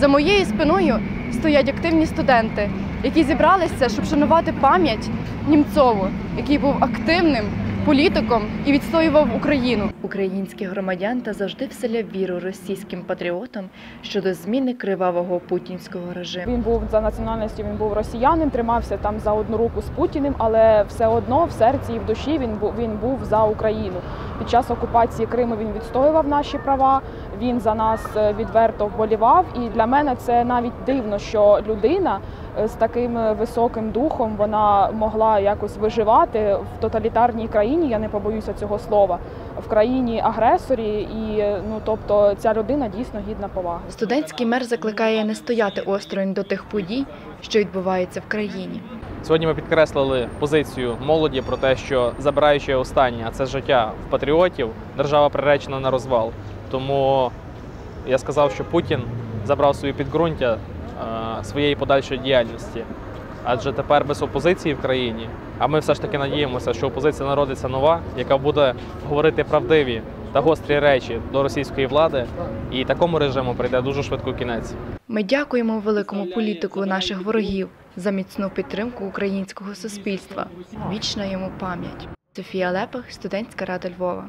За моєю спиною стоять активні студенти, які зібралися, щоб шанувати пам'ять Німцову, який був активним політиком і відстоював Україну. Український громадян та завжди вселяв віру російським патріотам щодо зміни кривавого путінського режиму. Він був за національністю, він був росіянин, тримався там за одну руку з Путіним, але все одно в серці і в душі він був він був за Україну. Під час окупації Криму він відстоював наші права. Він за нас е, відверто вболівав. І для мене це навіть дивно, що людина е, з таким е, високим духом вона могла якось виживати в тоталітарній країні. Я не побоюся цього слова, в країні агресорі. І ну тобто ця людина дійсно гідна поваги. Студентський мер закликає не стояти осторонь до тих подій, що відбуваються в країні. Сьогодні ми підкреслили позицію молоді про те, що забираючи останнє, а це життя в патріотів, держава приречена на розвал. Тому я сказав, що Путін забрав свої підґрунтя е, своєї подальшої діяльності. Адже тепер без опозиції в країні, а ми все ж таки надіємося, що опозиція народиться нова, яка буде говорити правдиві та гострі речі до російської влади, і такому режиму прийде дуже швидко кінець. Ми дякуємо великому політику наших ворогів за міцну підтримку українського суспільства. Вічна йому пам'ять. Софія Лепах, студентська рада Львова.